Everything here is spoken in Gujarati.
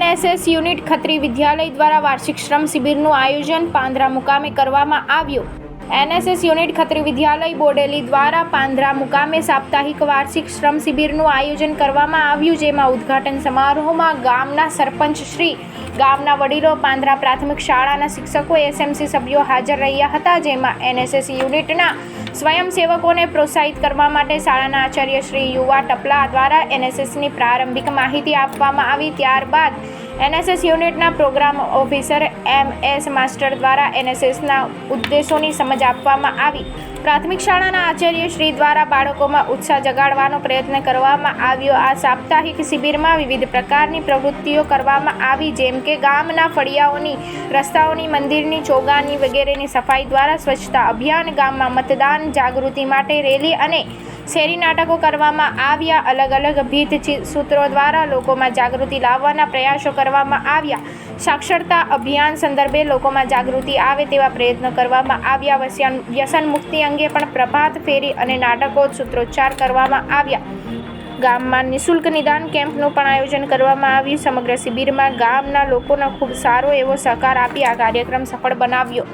એનએસએસ યુનિટ ખત્રી વિદ્યાલય દ્વારા વાર્ષિક શ્રમ શિબિરનું આયોજન પાંદરા મુકામે કરવામાં આવ્યું. એનએસએસ યુનિટ ખત્રી વિદ્યાલય બોડેલી દ્વારા પાંદરા મુકામે સાપ્તાહિક વાર્ષિક શ્રમ શિબિરનું આયોજન કરવામાં આવ્યું, જેમાં ઉદ્ઘાટન સમારોહમાં ગામના સરપંચ શ્રી, ગામના વડીલો, પાંદરા પ્રાથમિક શાળાના શિક્ષકો, એસએમસી સભ્યો હાજર રહ્યા હતા, જેમાં એનએસએસ યુનિટના સ્વયંસેવકોને પ્રોત્સાહિત કરવા માટે શાળાના આચાર્ય શ્રી યુવા ટપલા દ્વારા એનએસએસની પ્રારંભિક માહિતી આપવામાં આવી. ત્યારબાદ એનએસએસ યુનિટના programme officer M S Master દ્વારા એનએસએસના ઉદ્દેશોની સમજ આપવામાં આવી. પ્રાથમિક શાળાના આચાર્ય શ્રી દ્વારા બાળકોમાં ઉત્સાહ જગાડવાનો પ્રયત્ન કરવામાં આવ્યો. આ સાપ્તાહિક શિબિરમાં વિવિધ પ્રકારની પ્રવૃત્તિઓ કરવામાં આવી, જેમ કે ગામના ફળિયાઓની, રસ્તાઓની મંદિરની ચોગાની વગેરેની સફાઈ દ્વારા સ્વચ્છતા અભિયાન, ગામમાં મતદાન જાગૃતિ માટે રેલી અને શેરી નાટકો કરવામાં આવ્યા. અલગ અલગ ભીત સૂત્રો દ્વારા લોકોમાં જાગૃતિ લાવવાના પ્રયાસો કરવામાં આવ્યા. સાક્ષરતા અભિયાન સંદર્ભે લોકોમાં જાગૃતિ આવે તેવા પ્રયત્નો કરવામાં આવ્યા. વ્યસન વ્યસન મુક્તિ અંગે પણ પ્રભાત ફેરી અને નાટકો સૂત્રોચ્ચાર કરવામાં આવ્યા. ગામમાં નિઃશુલ્ક નિદાન કેમ્પનું પણ આયોજન કરવામાં આવ્યું. સમગ્ર શિબિરમાં ગામના લોકોનો ખૂબ સારો એવો સહકાર આપી આ કાર્યક્રમ સફળ બનાવ્યો.